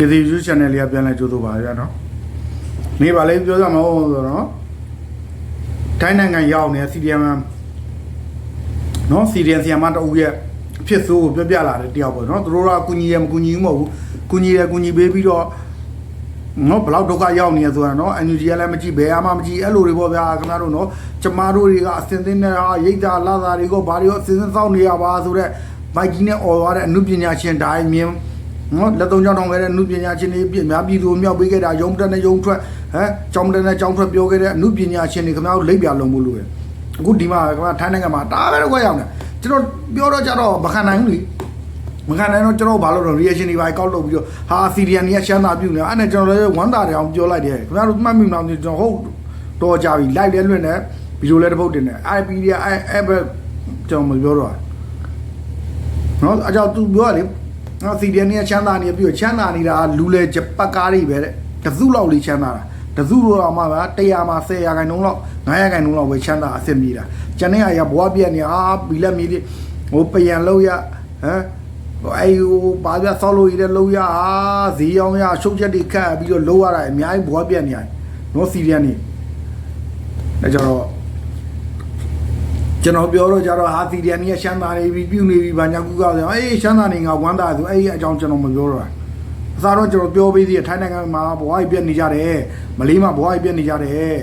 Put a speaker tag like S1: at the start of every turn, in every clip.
S1: ကေဒီ YouTube channel လေးကပြန်လဲကြိုးဆိုပါရနော်နေပါလေပြောရမှာဟုတ်ဆိုတော့တိုင်းနိုင်ငံရောက်နေတဲ့ CDM နော် CDM ဆီယမတအုပ်ရဲ့အဖြစ်ဆိုးကိုပြောပြလာတဲ့တယောက်ပေါ့နော်သူတို့ကကုညီရမကုညီဘူးမဟုတ်ဘူးကုညီရကုညီပေးပြီးတော့နော်ဘလောက်ဒုက္ခရောက်နေရဆိုတာနော် NUG ကလည်းမကြည့်ဘယ်အမှမကြည့်အဲ့လိုတွေပေါ့ဗျာခင်ဗျားတို့နော်ကျမတို့တွေကအစင်သင်းနဲ့ဟာရိတ်တာလာတာတွေကိုဘာတွေကိုအစင်သင်းစောင့်နေရပါဆိုတော့ဘိုက်ကြီးနဲ့អော်သွားတဲ့အမှုပညာရှင်တိုင်းမြင် နော်လက်သုံးချောင်းထောင်ခဲ့တဲ့အမှုပညာရှင်တွေပြည်များပြည်သူမြောက်ပေးခဲ့တာယုံတက်နဲ့ယုံထွက်ဟမ်ကြောင်းတက်နဲ့ကြောင်းထွက်ပြောခဲ့တဲ့အမှုပညာရှင်တွေခင်ဗျားတို့လိပ်ပြလုံးမှုလို့ရအခုဒီမှာခင်ဗျားထိုင်းနိုင်ငံမှာဒါပဲတော့ခွဲရောက်နေကျွန်တော်ပြောတော့ကြတော့မခံနိုင်ဘူးလေမခံနိုင်တော့ကျွန်တော်ဘာလို့တော့ reaction တွေပါကောက်လုပ်ပြီးတော့ဟာ CDN ကြီးကရှမ်းသာပြုနေအဲ့နဲ့ကျွန်တော်လည်းဝမ်းသာတယ်အောင်ပြောလိုက်တယ်ခင်ဗျားတို့မှတ်မိမလားကျွန်တော်ဟုတ်တော့ကြပြီ live လည်းလွှင့်တယ်ဗီဒီယိုလည်းတစ်ပုတ်တင်တယ် IP တွေအဲ့အဲ့ဘက်ကျွန်တော်မပြောတော့နော်အကြောင်း तू ပြောတယ် နော် CDN ကြီးကချမ်းသာနေပြီးတော့ချမ်းသာနေတာလူလေဂျပတ်ကားတွေပဲတဲ့တစုလောက်လေးချမ်းသာတာတစုတော့မှပါ100မှာ10ရာခိုင်နှုန်းလောက်9ရာခိုင်နှုန်းလောက်ပဲချမ်းသာအဆင်ပြေတာကျန်တဲ့အရာဘွားပြက်နေအာဘီလက်မီတွေဟိုပယံလောက်ရဟမ်အဲ့ဟိုဘာပြဆောက်လို့ရတဲ့လုံးရအာဈေးရောင်းရရှုပ်ချက်တွေခတ်ပြီးတော့လုံးရတာအများကြီးဘွားပြက်နေရတယ်နော်စီရီယန်နေဒါကြတော့ ကျွန်တော်ပြောတော့ကြတော့ဟာစီရီယန်ကြီးရှမ်းသာနေပြီပြုတ်နေပြီဘာညာကူကဆိုအေးရှမ်းသာနေငါဝမ်းသာဆိုအဲ့ဒီအကြောင်းကျွန်တော်မပြောတော့အစားတော့ကျွန်တော်ပြောပေးသေးတယ်ထိုင်းနိုင်ငံမှာဘွားကြီးပြက်နေကြတယ်မလေးမှာဘွားကြီးပြက်နေကြတယ်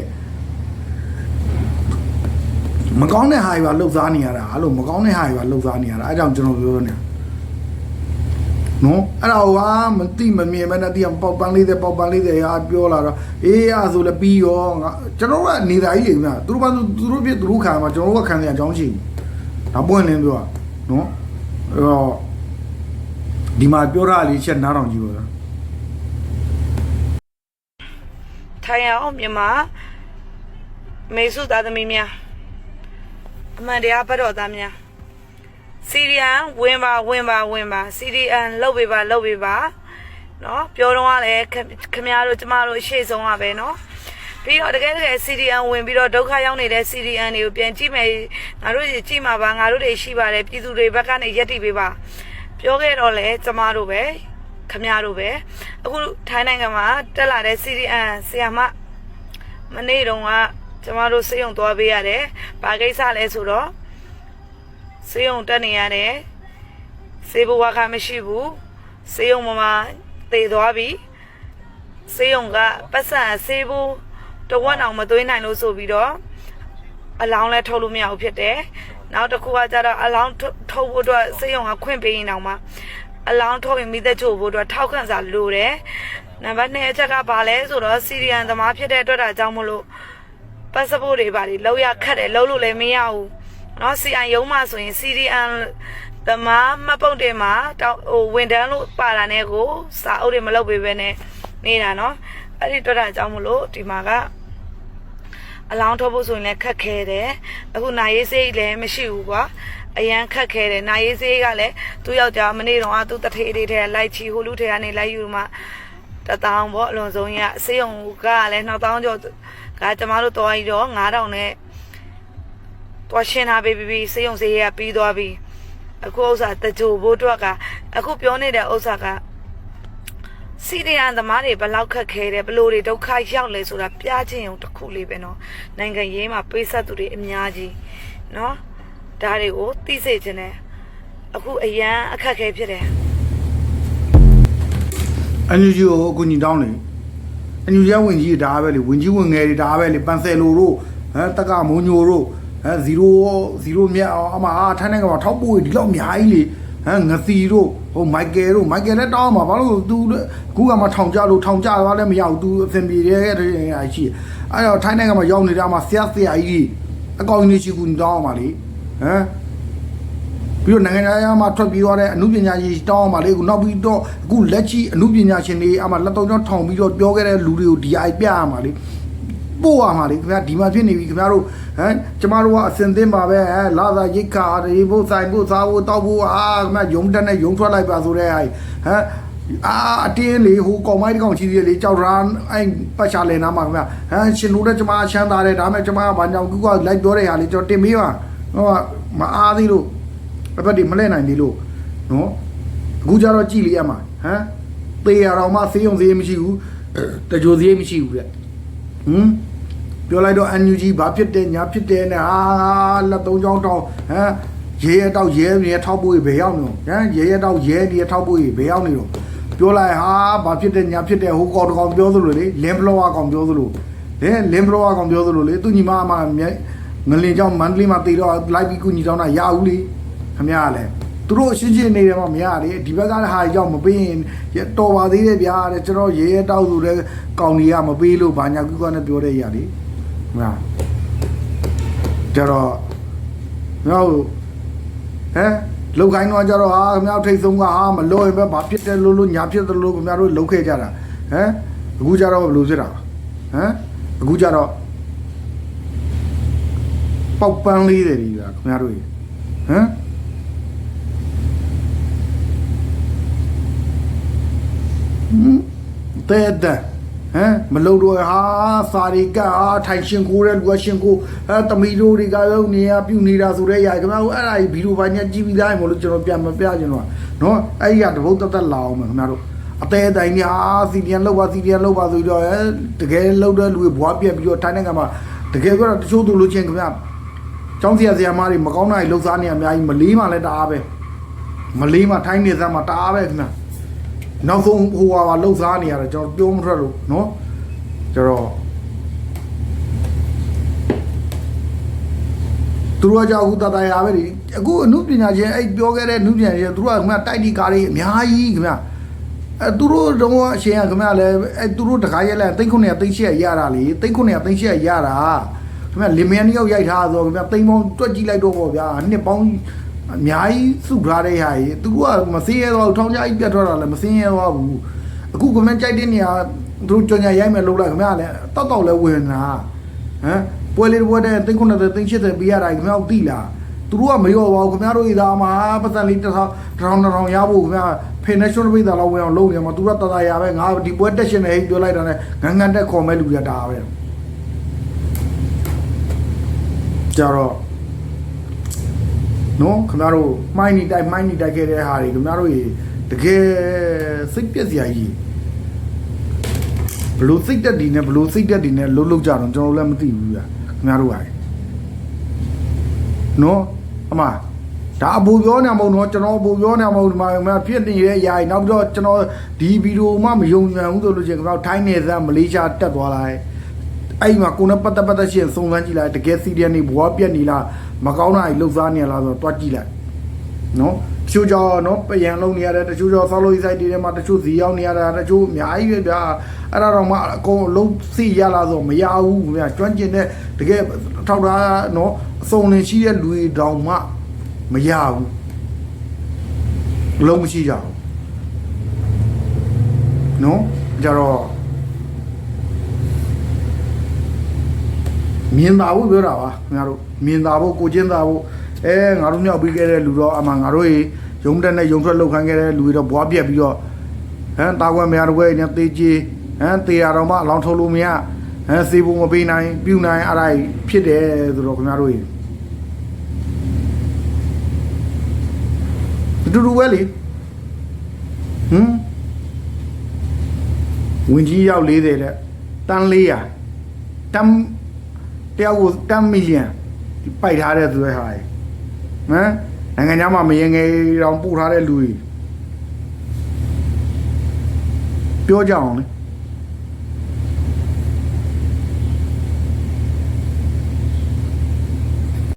S1: မကောင်းတဲ့ဟာတွေပါလှုပ်ရှားနေရတာအဲ့လိုမကောင်းတဲ့ဟာတွေပါလှုပ်ရှားနေရတာအဲ့ကြောင့်ကျွန်တော်ပြောနေတာ နော်အဲ့ဒါဟိုကမတိမမြင်မနဲ့တိအောင်ပေါက်ပန်းလေးတဲ့ပေါက်ပန်းလေးတဲ့ဟာပြောလာတော့အေးအဲ့ဆိုလည်းပြီးရောငါကျွန်တော်တို့ကနေသားကြီးတွေမြသူတို့ဘာသူတို့ပြသူတို့ခံမှာကျွန်တော်တို့ကခံရအကြောင်းရှိဘူးဒါပွင့်လင်းပြောတာနော်အဲ့တော့ဒီမှာပြောတာလေးချက်နားထောင်ကြည့်ပါလား
S2: ထိုင်အောင်မြန်မာမေစုသားသမီးများအမှန်တရားဘတ်တော်သားများ CDN ဝင်ပါဝင်ပါဝင်ပါ CDN လောက်ပေးပါလောက်ပေးပါနော်ပြောတော့ကလည်းခင်ဗျားတို့ကျမတို့ရှေ့ဆုံးပါပဲနော်ပြီးတော့တကယ်တကယ် CDN ဝင်ပြီးတော့ဒုက္ခရောက်နေတဲ့ CDN တွေကိုပြန်ကြည့်မယ်ငါတို့ကြည့်မှာပါငါတို့တွေရှိပါတယ်ပြည်သူတွေဘက်ကနေရက်တည်ပေးပါပြောခဲ့တော့လေကျမတို့ပဲခမရတို့ပဲအခုထိုင်းနိုင်ငံမှာတက်လာတဲ့ CDN ဆီယာမမနေ့တုန်းကကျမတို့စေယုံသွားပေးရတယ်။ဘာကိစ္စလဲဆိုတော့ စေယုံတက်နေရတယ်။စေဘဝကမရှိဘူး။စေယုံမမတည်သွားပြီ။စေယုံကပတ်စံစေဘူးတဝက်အောင်မသွေးနိုင်လို့ဆိုပြီးတော့အလောင်းလဲထုတ်လို့မရဘူးဖြစ်တယ်။နောက်တစ်ခုကကျတော့အလောင်းထုတ်ဖို့အတွက်စေယုံကခွင့်ပေးရင်တောင်မှအလောင်းထုတ်ရင်မိသက်ချို့ဖို့အတွက်ထောက်ခံစာလိုတယ်။နံပါတ်2အချက်ကဘာလဲဆိုတော့စီရီယန်သမားဖြစ်တဲ့အတွက်ဒါကြောင့်မလို့ပတ်စပို့တွေပါလေလောက်ရခတ်တယ်လောက်လို့လည်းမရဘူး နော် CI ရုံးမှာဆိုရင် CDN သမားမှတ်ပုံတင်မှာတောင်းဟိုဝန်တန်းလို့ပါတာနဲ့ကိုစာအုပ်တွေမလုပ်ပေးဘဲနဲ့နေတာနော်အဲ့ဒီတွေ့တာကြောင့်မလို့ဒီမှာကအလောင်းထုတ်ဖို့ဆိုရင်လည်းခက်ခဲတယ်အခုနိုင်ရေးစိတ်လည်းမရှိဘူးကွာအရန်ခက်ခဲတယ်နိုင်ရေးစိတ်ကလည်းသူ့ယောက်ျားမနေတော့အသူတထေးလေးထဲလိုက်ချီဟိုလူထဲကနေလိုက်ယူမှတထောင်ပေါ့အလွန်ဆုံးရစေးုံကလည်း2000ကျော်ကကျမတို့တော်ရီတော့9000နဲ့ သွားရှင်းထားပေးပြီးစေယုံစေရပြီးသွားပြီးအခုဥစ္စာတကြိုဖို့အတွက်ကအခုပြောနေတဲ့ဥစ္စာကစီရီယန်သမားတွေဘလောက်ခက်ခဲတယ်ဘလို့တွေဒုက္ခရောက်လဲဆိုတာပြချင်းုံတစ်ခုလေးပဲနော်နိုင်ငံရေးမှာပေးဆက်သူတွေအများကြီးနော်ဒါတွေကိုသိစေချင်တယ်အခုအရန်အခက်ခဲဖြစ်တယ်
S1: အန်ယူဂျီကိုအခုညီတောင်းလေအန်ယူဂျီဝင်ကြီးဒါပဲလေဝင်ကြီးဝင်ငယ်တွေဒါပဲလေပန်ဆယ်လိုတို့ဟမ်တက္ကမိုးညိုတို့ ဟမ်0 0မြတ်အောင်အမအားထိုင်းနိုင်ငံမှာထောက်ပို့ဒီလောက်အများကြီးလေဟမ်ငစီတို့ဟိုမိုက်ကယ်တို့မိုက်ကယ်လည်းတောင်းမှာဘာလို့ तू ခုကမှထောင်ကြလို့ထောင်ကြသွားလည်းမရဘူး तू အဆင်ပြေတဲ့အဲ့ရှိအဲ့တော့ထိုင်းနိုင်ငံမှာရောက်နေတာမှာဆရာဆရာကြီးအကောင်ကြီးရှိကူတောင်းအောင်ပါလေဟမ်ပြီးတော့နိုင်ငံသားမှာထွက်ပြေးသွားတဲ့အမှုပညာရှင်တောင်းအောင်ပါလေအခုနောက်ပြီးတော့အခုလက်ရှိအမှုပညာရှင်တွေအမှလက်တော့ကြောင်းထောင်ပြီးတော့ပြောခဲ့တဲ့လူတွေကို DI ပြရမှာလေ ပို့ရမှာလေခင်ဗျာဒီမှာဖြစ်နေပြီခင်ဗျားတို့ဟမ်ကျမတို့ကအစင်သင်းပါပဲဟမ်လာသာရိတ်ခါရေဖို့ဆိုင်ဖို့စားဖို့တောက်ဖို့အာခင်ဗျာယုံတက်နဲ့ယုံထွက်လိုက်ပါဆိုတဲ့ဟာဟမ်အာအတင်းလေဟိုကောင်မိုင်းတကောင်ချီးသေးလေကြောက်ရာအဲ့ပတ်ချလဲနားမှာခင်ဗျာဟမ်ရှင်တို့လည်းကျမချမ်းသာတယ်ဒါမဲ့ကျမကဘာကြောင့်ကူကလိုက်ပြောတဲ့ဟာလေကျွန်တော်တင်ပေးပါဟောမအားသေးလို့အဖက်တွေမလဲနိုင်သေးလို့နော်အခုကြတော့ကြည်လေးရမှာဟမ်ပသေရအောင်မှဆေးရုံဆေးမရှိဘူးတကြိုဆေးမရှိဘူးတဲ့ ဟမ်ပြောလိုက်တော့ NUG ဘာဖြစ်တယ်ညာဖြစ်တယ်နဲ့ဟာလက်သုံးချောင်းတောင်းဟမ်ရဲရဲတောက်ရဲရဲထောက်ဖို့ဘယ်ရောက်နေဟမ်ရဲရဲတောက်ရဲရဲထောက်ဖို့ဘယ်ရောက်နေတော့ပြောလိုက်ဟာဘာဖြစ်တယ်ညာဖြစ်တယ်ဟိုကောင်တကောင်ပြောသလိုလေလင်းဘလောဝါကောင်ပြောသလိုဟဲ့လင်းဘလောဝါကောင်ပြောသလိုလေသူညီမအမငလင်ကြောင့်မန္တလေးမှာတည်တော့လိုက်ပြီးကုညီတောင်းတာရဘူးလေခမရလဲ သူတို့ရှင်းရှင်းနေတယ်မှမရလေဒီဘက်ကလည်းဟာကြောင့်မပေးရင်တော်ပါသေးတယ်ဗျာတဲ့ကျွန်တော်ရဲရဲတောက်ဆိုတဲ့ကောင်ကြီးကမပေးလို့ဘာညာကူကနဲ့ပြောတဲ့ရလေဟုတ်လားကြတော့ငါ့ကိုဟမ်လောက်ခိုင်းတော့ကြတော့ဟာခင်ဗျားထိတ်ဆုံးကဟာမလို့ရင်ပဲဘာဖြစ်တယ်လို့လို့ညာဖြစ်တယ်လို့ခင်ဗျားတို့လောက်ခဲ့ကြတာဟမ်အခုကြတော့ဘယ်လိုဖြစ်တာဟမ်အခုကြတော့ပေါက်ပန်းလေးတယ်ဒီကခင်ဗျားတို့ဟမ် တဲ့တဲ့ဟမ်မလုံတော့ဟာစာရီကဟာထိုင်ရှင်ကိုတဲ့လူကရှင်ကိုအဲတမီတို့တွေကရုံနေရပြုတ်နေတာဆိုတဲ့ຢာခင်ဗျားတို့အဲ့ဒါကြီးဗီဒီယိုပိုင်းနဲ့ကြည့်ပြီးသားမလို့ကျွန်တော်ပြန်မပြချင်တော့နော်အဲ့ဒီကတပုတ်တက်တက်လာအောင်မယ်ခင်ဗျားတို့အသေးတိုင်ညာစီဒီယန်လောက်ပါစီဒီယန်လောက်ပါဆိုပြီးတော့တကယ်လောက်တဲ့လူတွေဘွားပြက်ပြီးတော့ထိုင်နိုင်ငံမှာတကယ်ကတော့တချို့သူလို့ချင်းခင်ဗျာကျောင်းဆရာဆရာမတွေမကောင်းတာတွေလှုပ်ရှားနေအများကြီးမလေးမှလည်းတအားပဲမလေးမှထိုင်းနေစမ်းမှတအားပဲခင်ဗျာ နောက်ဆုံးဟိုဟာပါလှုပ်ရှားနေရတယ်ကျွန်တော်ပြောမထွက်လို့နော်ကျတော့သူတို့ကကြောက်အခုတတရာပဲဒီအခုအမှုပညာရှင်အဲ့ပြောခဲ့တဲ့အမှုပညာရှင်သူတို့ကခင်ဗျာတိုက်တီကားလေးအများကြီးခင်ဗျာအဲသူတို့တော့အရှင်ကခင်ဗျာလဲအဲသူတို့တခါရက်လဲသိန်း900သိန်း800ရတာလေသိန်း900သိန်း800ရတာခင်ဗျာလင်မယားနှစ်ယောက်ရိုက်ထားဆိုခင်ဗျာသိန်းပေါင်းတွက်ကြည့်လိုက်တော့ပေါ့ဗျာနှစ်ပေါင်း အများကြီးစုထားတဲ့ဟာကြီးသူတို့ကမစင်းရဲတော့ထောင်းကြအိပ်ပြတ်တော့တာလည်းမစင်းရဲတော့ဘူးအခုခင်ဗျာကြိုက်တဲ့နေရာသူတို့ကြောင်ညာရိုက်မယ်လို့လိုက်ခင်ဗျာလဲတောက်တောက်လဲဝင်တာဟမ်ပွဲလေးပွဲတဲ့သိန်း900သိန်း80ပေးရတာခင်ဗျာသိလားသူတို့ကမရောပါဘူးခင်ဗျားတို့ဤသားမှာပတ်သက်လေးတစ်ထောင်တစ်ထောင်တစ်ထောင်ရဖို့ခင်ဗျာဖေနက်ရှင်ပိတ်တာလောက်ဝင်အောင်လုပ်နေမှာသူကတသားရပဲငါဒီပွဲတက်ရှင်နေဟိပြောလိုက်တာနဲ့ငန်းငန်းတက်ခေါ်မဲ့လူရတာပဲကြတော့ နော်ခင်ဗျားတို့မှိုင်းနေတိုက်မှိုင်းနေတိုက်ခဲ့တဲ့ဟာတွေခင်ဗျားတို့ရေတကယ်စိတ်ပြက်စရာကြီးဘလို့စိတ်တက်ဒီနဲ့ဘလို့စိတ်တက်ဒီနဲ့လှုပ်လှုပ်ကြတော့ကျွန်တော်လည်းမသိဘူးဗျာခင်ဗျားတို့ဟာနော်အမဒါအဘူပြောနေမှာမဟုတ်တော့ကျွန်တော်အဘူပြောနေမှာမဟုတ်ဒီမှာဖြစ်နေရဲ့ຢာကြီးနောက်ပြီးတော့ကျွန်တော်ဒီဗီဒီယိုမှမယုံကြံဘူးဆိုလို့ချင်းကျွန်တော်ထိုင်းနေစမ်းမလေးရှားတက်သွားလိုက်အဲ့ဒီမှာကိုယ်နဲ့ပတ်သက်ပတ်သက်ရှင်းစုံစမ်းကြည့်လိုက်တကယ်စီရီယန်နေဘွားပြက်နေလား မကောင်းတာကြီးလှုပ်ရှားနေလားဆိုတော့တွားကြည့်လိုက်နော်တချို့ကြောနော်ပယံလုံးနေရတယ်တချို့ကြောဆောက်လို့စိုက်တွေထဲမှာတချို့ဇီရောက်နေရတာတချို့အများကြီးပဲဗျာအဲ့ဒါတော့မှအကုန်လုံးစီရလာဆိုမရဘူးဗျာကျွမ်းကျင်တဲ့တကယ်ထောက်တာနော်အစုံလင်ရှိတဲ့လူတွေတောင်မှမရဘူးလုံးမရှိကြဘူးနော်ကြတော့ မြင်သာဖို့ပြောတာပါခင်ဗျားတို့မြင်သာဖို့ကိုချင်းသာဖို့အဲငါတို့မြောက်ပြီးခဲ့တဲ့လူတော့အမှငါတို့ရေရုံတက်နဲ့ရုံထွက်လောက်ခိုင်းခဲ့တဲ့လူတွေတော့ဘွားပြက်ပြီးတော့ဟမ်တာကွယ်မရတော့ရဲ့နဲ့တေးကြီးဟမ်တေးရတော့မှအလောင်းထုတ်လို့မရဟမ်စေဖို့မပေးနိုင်ပြုနိုင်အဲ့ဒါဖြစ်တယ်ဆိုတော့ခင်ဗျားတို့ရေအတူတူပဲလေဟမ်ဝင်ကြီးရောက်40တဲ့တန်း400တန်း တယောက်ကို10မီလီယံဒီပိုက်ထားတဲ့သူတွေဟာဟမ်နိုင်ငံခြားမှာမရင်ငယ်တောင်ပို့ထားတဲ့လူတွေပြောကြအောင်လေ